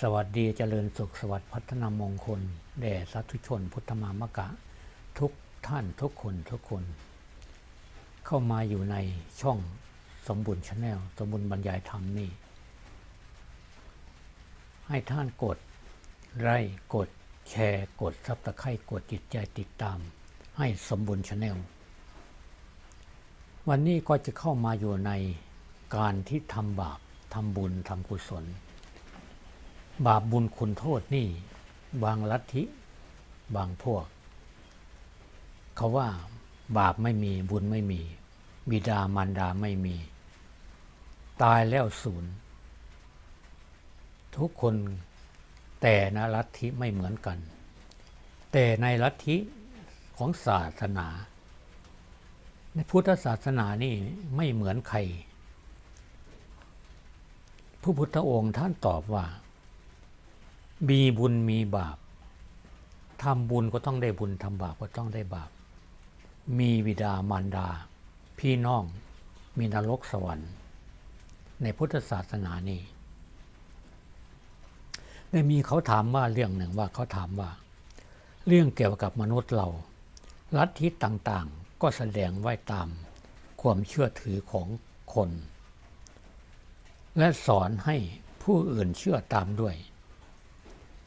สวัสดีเจริญสุขสวัสดิ์พัฒนามงคล แด่สาธุชน พุทธมามกะ ทุกท่านทุกคนทุกคน เข้ามาอยู่ในช่องสมบุญชาแนลสมบุญบรรยายธรรมนี่ ให้ท่านกดไลค์กดแชร์กดซับตะไคร่กดจิตใจติดตาม ให้สมบุญชาแนลวันนี้ก็จะเข้ามาอยู่ในการที่ทำบาปทำบุญทำกุศล บาปบุญคุณโทษนี่ บางลัทธิ บางพวก เขาว่าบาปไม่มีบุญไม่มี บิดามารดาไม่มี ตายแล้วศูนย์ทุกคนแต่นะลัทธิไม่เหมือนกัน แต่ในลัทธิของศาสนา ในพุทธศาสนานี่ไม่เหมือนใคร ผู้พุทธองค์ท่านตอบว่า มีบุญมีบาปทำบุญก็ต้องได้บุญทำบาปก็ต้องได้บาป มีบิดามารดา พี่น้อง มีนรกสวรรค์ ในพุทธศาสนานี่ได้มีเขาถามว่าเรื่องหนึ่งว่าเขาถามว่า เรื่องเกี่ยวกับมนุษย์เรา ลัทธิต่างๆ ก็แสดงไว้ตามความเชื่อถือของคน และสอนให้ผู้อื่นเชื่อตามด้วย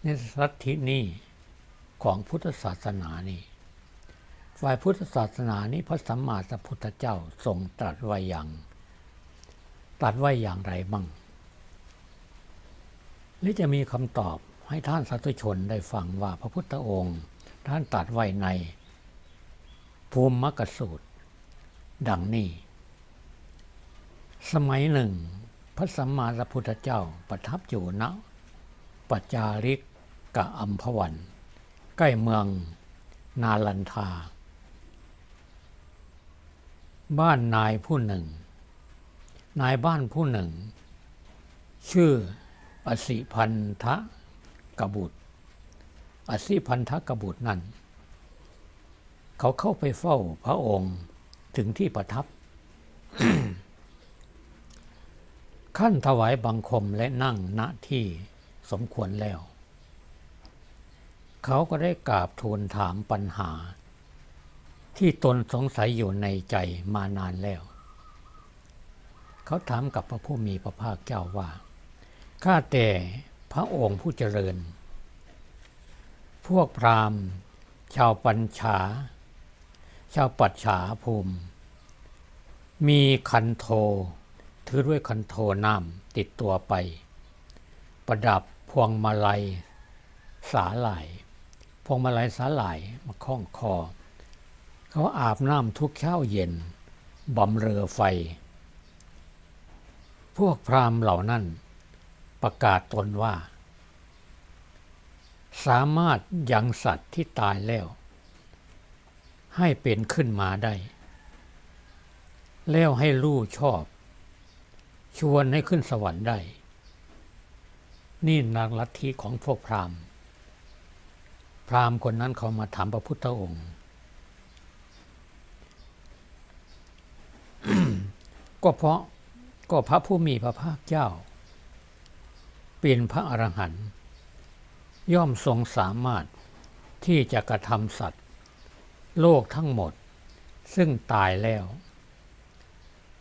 นลัทธินี้ของพุทธศาสนานี่ ฝ่ายพุทธศาสนานี้พระสัมมาสัมพุทธเจ้าทรงตรัสไว้อย่างตรัสไว้อย่างไรบ้างหรือจะมีคำตอบให้ท่านสาธุชนได้ฟังว่าพระพุทธองค์ ท่านตรัสไว้ใน ภูมิมกสูตร ดังนี้ สมัยหนึ่ง พระสัมมาสัมพุทธเจ้าประทับอยู่ณปัจจาริก กะอัมพวัน ใกล้เมืองนาลันทา บ้านนายผู้หนึ่ง นายบ้านผู้หนึ่ง ชื่ออสิพันธะกบุตร อสิพันธะกบุตรนั้น เขาเข้าไปเฝ้าพระองค์ถึงที่ประทับ ขั้นถวายบังคมและนั่งณที่สมควรแล้ว เขาก็ได้กราบทูลถามปัญหา ที่ตนสงสัยอยู่ในใจมานานแล้ว เขาถามกับพระผู้มีพระภาคเจ้าว่า ข้าแต่พระองค์ผู้เจริญ พวกพราหมณ์ ชาวปัญชา ชาวปัจฉาภูมิ มีคันโท ถือด้วยคันโทน้ำติดตัวไป ประดับพวงมาลัยสาหร่าย พวงมาลัยสาหร่ายมาคล้องคอ เขาอาบน้ำทุกเช้าเย็นบำเรอไฟ พวกพราหมณ์เหล่านั้นประกาศตนว่า สามารถยังสัตว์ที่ตายแล้ว ให้เป็นขึ้นมาได้ แล้วให้รู้ชอบ ชวนให้ขึ้นสวรรค์ได้ นี่นางลัทธิของพวกพราหมณ์ พราหมณ์คนนั้นเขามาถามพระพุทธองค์ ก็เพราะก็พระผู้มีพระภาคเจ้า เป็นพระอรหันต์ย่อมทรงสามารถที่จะกระทำสัตว์ โลกทั้งหมด ซึ่งตายแล้ว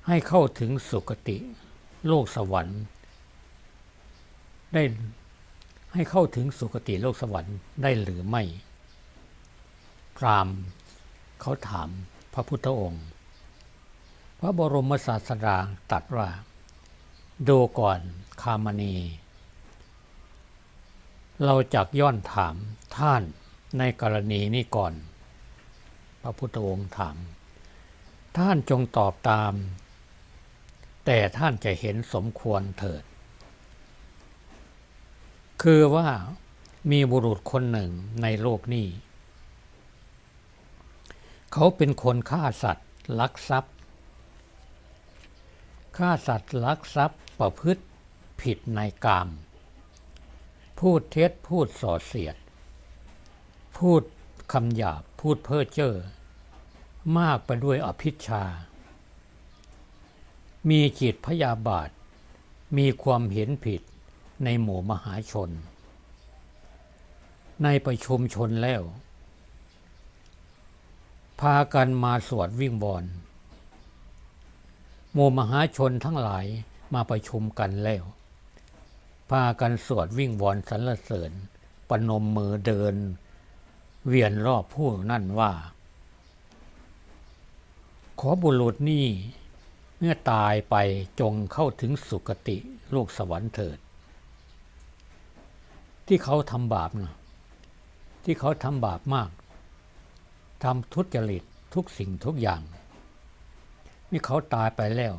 ให้เข้าถึงสุคติ โลกสวรรค์ ได้ ให้เข้าถึงสุคติโลกสวรรค์ได้หรือไม่ พรามเขาถามพระพุทธองค์ พระบรมศาสดาตรัสว่า ดูก่อนคามณี เราจักย้อนถามท่านในกรณีนี้ก่อน พระพุทธองค์ถาม ท่านจงตอบตาม แต่ท่านจะเห็นสมควรเถิด คือว่ามีบุรุษคนหนึ่งในโลกนี้ เขาเป็นคนฆ่าสัตว์ลักทรัพย์ฆ่าสัตว์ลักทรัพย์ประพฤติผิดในกาม พูดเท็จพูดส่อเสียด พูดคำหยาบพูดเพ้อเจ้อมากไปด้วยอภิชา มีจิตพยาบาท มีความเห็นผิด ในหมู่มหาชน ในประชุมชนแล้ว พากันมาสวดวิ่งบอลหมู่มหาชนทั้งหลายมาประชุมกันแล้ว พากันสวดวิ่งวอนสรรเสริญ ปนมมือเดิน เวียนรอบผู้นั่นว่า ขอบุรุษนี่เมื่อตายไปจงเข้าถึงสุคติโลกสวรรค์เถิด ที่เขาทำบาปนะที่เขาทำบาปมากทำทุจริตทุกสิ่งทุกอย่าง นี่เขาตายไปแล้ว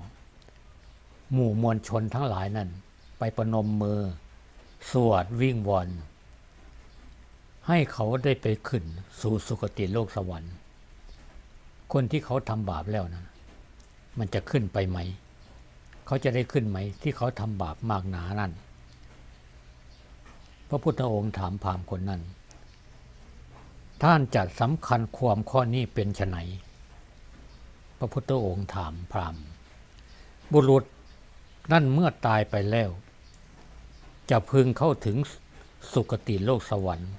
หมู่มวลชนทั้งหลายนั้นไปประนมมือ สวดวิ่งวอน ให้เขาได้ไปขึ้น สู่สุคติโลกสวรรค์ คนที่เขาทำบาปแล้วนะมันจะขึ้นไปไหม เขาจะได้ขึ้นไหม ที่เขาทำบาปมากหนานั่น พระพุทธองค์ถามพราหมณ์คนนั้น ท่านจะสำคัญความข้อนี้เป็นไฉนพระพุทธองค์ถามพราหมณ์บุรุษนั่นเมื่อตายไปแล้ว จะพึงเข้าถึงสุคติโลกสวรรค์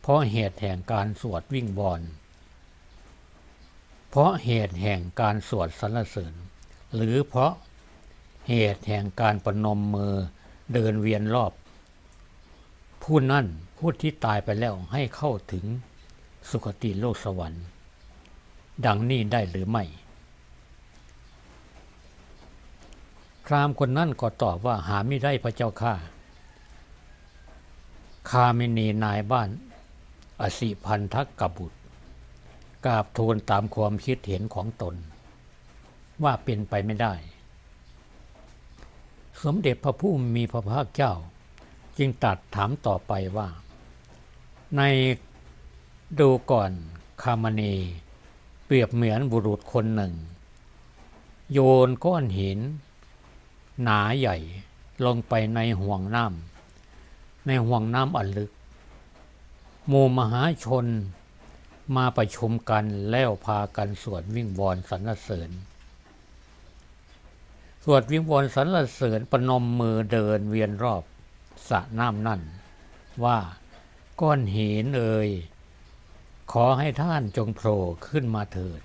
เพราะเหตุแห่งการสวดวิ่งบอลเพราะเหตุแห่งการสวดสรรเสริญ หรือเพราะเหตุแห่งการประนมมือเดินเวียนรอบ ผู้นั่นผู้ที่ตายไปแล้วให้เข้าถึงสุคติโลกสวรรค์ ดังนี้ได้หรือไม่ พรามคนนั้นก็ตอบว่าหาไม่ได้พระเจ้าข้าคาเมนีนายบ้าน อสิพันทักกบุตรกราบทูลตามความคิดเห็นของตน ว่าเป็นไปไม่ได้ สมเด็จพระผู้มีพระภาคเจ้า จึงตัดถามต่อไปว่า ในดูก่อนคามณีเปรียบเหมือนบุรุษคนหนึ่ง โยนก้อนหิน หนาใหญ่ลงไปในห่วงน้ำในห่วงน้ำอันลึกหมู่มหาชนมาประชุมกันแล้วพากันสวดวิ่งวอนสรรเสริญ สวดวิ่งวอนสรรเสริญประนมมือเดินเวียนรอบ สระน้ำนั่น ว่าก้อนหินเอ่ยขอให้ท่านจงโผล่ขึ้นมาเถิด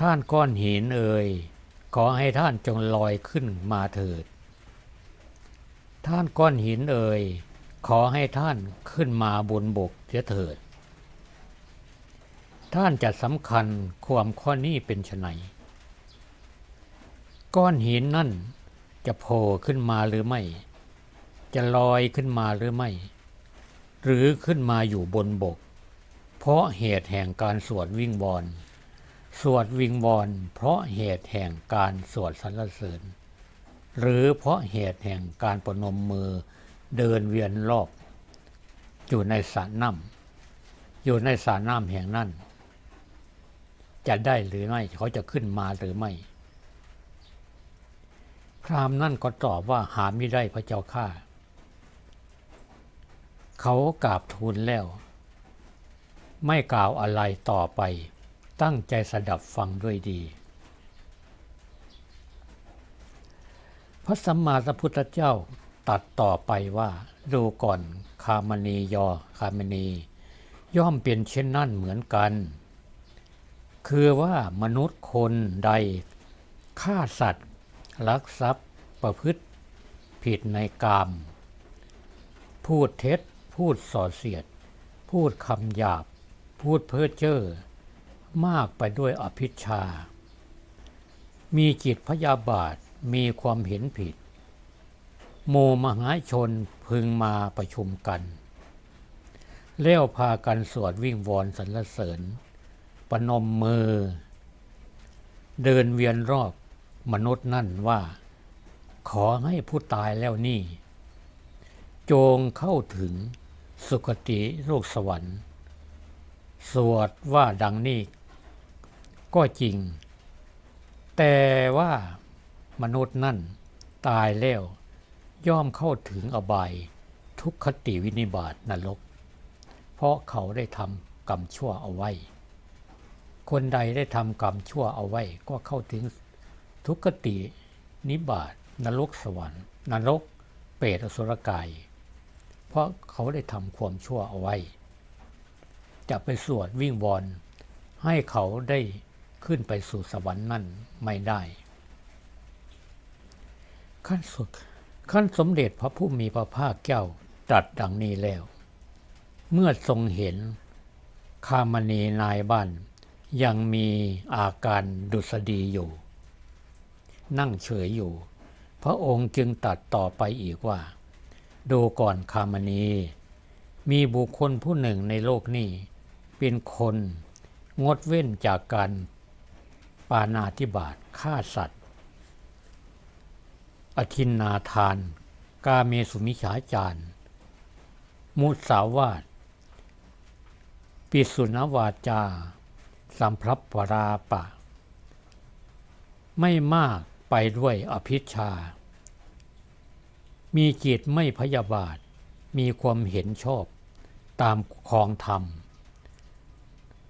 ท่านก้อนหินเอ่ยขอให้ท่านจงลอยขึ้นมาเถิด ท่านก้อนหินเอ่ยขอให้ท่านขึ้นมาบนบกเสียเถิด ท่านจะสำคัญความข้อนี้เป็นไฉนก้อนหินนั่น จะโผล่ขึ้นมาหรือไม่ จะลอยขึ้นมาหรือไม่ หรือขึ้นมาอยู่บนบก เพราะเหตุแห่งการสวดวิ่งวอน สวดวิงวอน เพราะเหตุแห่งการสวดสรรเสริญ หรือเพราะเหตุแห่งการประนมมือเดินเวียนรอบ อยู่ในสระน้ำอยู่ในสระน้ำแห่งนั้น จะได้หรือไม่เขาจะขึ้นมาหรือไม่ พราหมณ์นั่นก็ตอบว่าหาไม่ได้พระเจ้าข้าเขากราบทูลแล้ว ไม่กล่าวอะไรต่อไป ตั้งใจสดับฟังด้วยดี พระสัมมาสัมพุทธเจ้าตัดต่อไปว่า ดูก่อนคามณียอคามณีย่อมเป็นเช่นนั่นเหมือนกัน คือว่ามนุษย์คนใดฆ่าสัตว์ ลักทรัพย์ประพฤติผิดในกาม พูดเท็จ พูดส่อเสียด พูดคำหยาบ พูดเพ้อเจ้อมากไปด้วยอภิชา มีจิตพยาบาทมีความเห็นผิดโมมหาชนพึงมาประชุมกันแล้วพากันสวดวิ่งวอนสรรเสริญประนมมือ เดินเวียนรอบ มนุษย์นั่นว่า ขอให้ผู้ตายแล้วนี่ จงเข้าถึงสุคติโลกสวรรค์ สวดว่าดังนี้ก็จริง แต่ว่ามนุษย์นั่นตายแล้วย่อมเข้าถึงอบายทุกขติวินิบาตนรก เพราะเขาได้ทำกรรมชั่วเอาไว้ คนใดได้ทำกรรมชั่วเอาไว้ก็เข้าถึง ทุกขติ นิบาตนรกสวรรค์ นรก เปรตอสุรกาย เพราะเขาได้ทำความชั่วเอาไว้ จะไปสวดวิ่งวอน ให้เขาได้ขึ้นไปสู่สวรรค์นั่นไม่ได้ ขั้นสุดขั้นสมเด็จพระผู้มีพระภาคเจ้าตรัสดังนี้แล้ว เมื่อทรงเห็นคามณีนายบ้านยังมีอาการดุษฎีอยู่ นั่งเฉยอยู่ พระองค์จึงตัดต่อไปอีกว่า ดูก่อนคามณี มีบุคคลผู้หนึ่งในโลกนี้ เป็นคนงดเว้นจากการปานาธิบาตฆ่าสัตว์อทินนาทาน กาเมสุมิฉาจารมุสาวาทปิสุนวาจา สัมพรับปราปะ ไม่มาก ไปด้วยอภิชา มีจิตไม่พยาบาท มีความเห็นชอบตามคองธรรม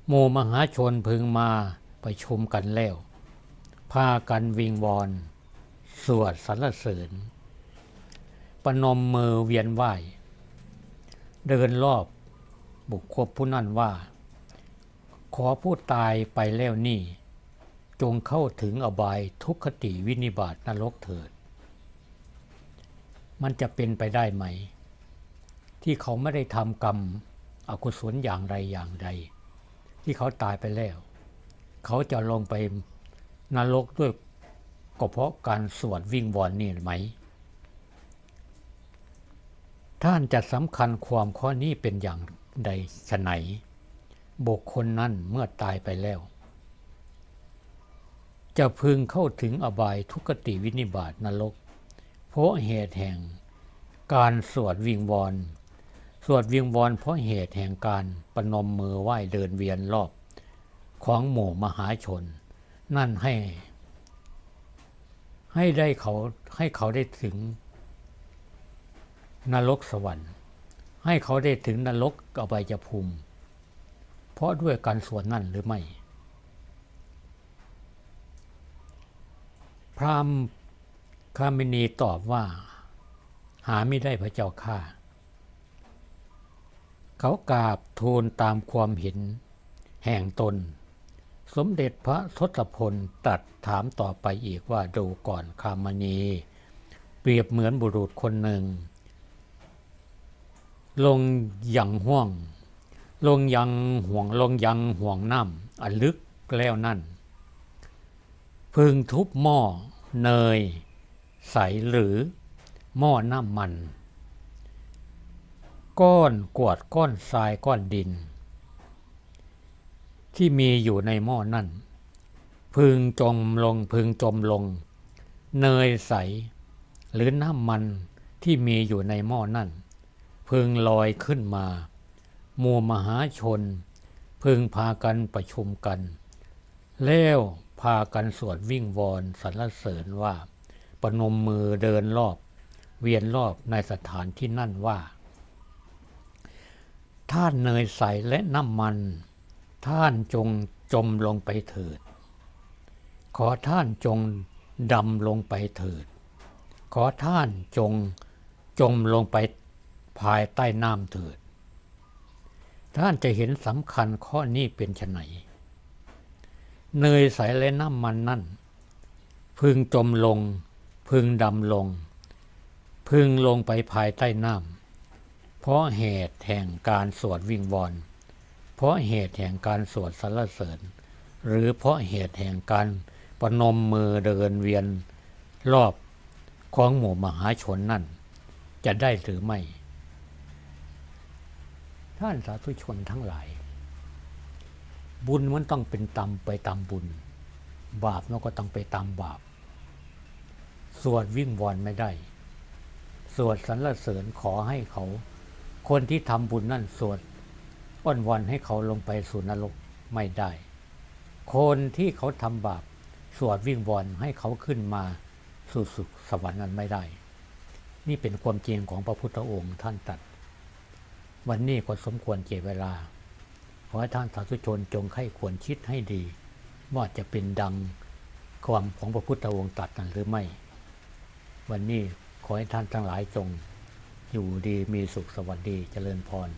โมมหาชนพึงมาไปชมกันแล้ว พากันวิงวอน สวดสรรเสริญประนมมือเวียนไหวเดินรอบบุคคลผู้นั้นว่า ขอผู้ตายไปแล้วนี่ จงเข้าถึงอบายทุกขติวินิบาตนรกเถิด มันจะเป็นไปได้ไหม ที่เขาไม่ได้ทำกรรมอกุศลอย่างไรอย่างใด ที่เขาตายไปแล้ว เขาจะลงไปนรกด้วยก็เพราะการสวดวิ่งวอนนี่ไหม ท่านจะสำคัญความข้อนี้เป็นอย่างใดฉไหนบุคคลนั้นเมื่อตายไปแล้ว จะพึงเข้าถึงอบายทุกติวินิบาตนรก เพราะเหตุแห่งการสวดวิงวอน สวดวิงวอนเพราะเหตุแห่งการประนมมือไหว้เดินเวียนรอบของหมู่มหาชน นั่นให้ ให้ได้เขาให้เขาได้ถึงนรกสวรรค์ ให้เขาได้ถึงนรกอบายภูมิ เพราะด้วยการสวดนั่นหรือไม่ พราหมณ์คามินีตอบว่า หาไม่ได้พระเจ้าข้าเขากราบทูลตามความเห็น แห่งตน สมเด็จพระทศพลตรัดถามต่อไปอีกว่าดูก่อนคามณี เปรียบเหมือนบุรุษคนหนึ่ง ลงยังห่วง ลงยังห่วงลงยังห่วงน้ำอันลึกแล้วนั่น พึงทุบหม้อเนย ใสหรือหม้อน้ำมัน ก้อนกวดก้อนทรายก้อนดิน ที่มีอยู่ในหม้อนั่น พึงจมลงพึงจมลง เนยใส หรือน้ำมันที่มีอยู่ในหม้อนั่น พึงลอยขึ้นมามูมหาชน พึงพากันประชุมกัน แล้ว พากันสวดวิ่งวอนสรรเสริญว่า ปนมมือเดินรอบ เวียนรอบในสถานที่นั่นว่าท่านเนยใสและน้ำมัน ท่านจงจมลงไปเถิด ขอท่านจงดำลงไปเถิด ขอท่านจงจมลงไปภายใต้น้ำเถิด ท่านจะเห็นสำคัญข้อนี้เป็นไฉน เนยใสและน้ำมันนั่น พึงจมลง พึงดำลง พึงลงไปภายใต้น้ำเพราะเหตุแห่งการสวดวิงวอนเพราะเหตุแห่งการสวดสรรเสริญ หรือเพราะเหตุแห่งการประนมมือเดินเวียนรอบของหมู่มหาชนนั่น จะได้หรือไม่ ท่านสาธุชนทั้งหลาย บุญมันต้องเป็นตามไปตามบุญ บาปมันก็ต้องไปตามบาป สวดวิ่งวอนไม่ได้ สวดสรรเสริญขอให้เขา คนที่ทำบุญนั่นสวดอ้อนวอนให้เขาลงไปสู่นรกไม่ได้ คนที่เขาทำบาป สวดวิ่งวอนให้เขาขึ้นมาสู่สุขสวรรค์นั้นไม่ได้ นี่เป็นความจริงของพระพุทธองค์ท่านตัด วันนี้ก็สมควรเจเวลา อให้ท่านสาธุชนจงให้ควรคิดให้ดี ว่าจะเป็นดังความของพระพุทธองค์ตรัสนั้นหรือไม่ วันนี้ขอให้ท่านทั้งหลายจง อยู่ดีมีสุขสวัสดีเจริญพร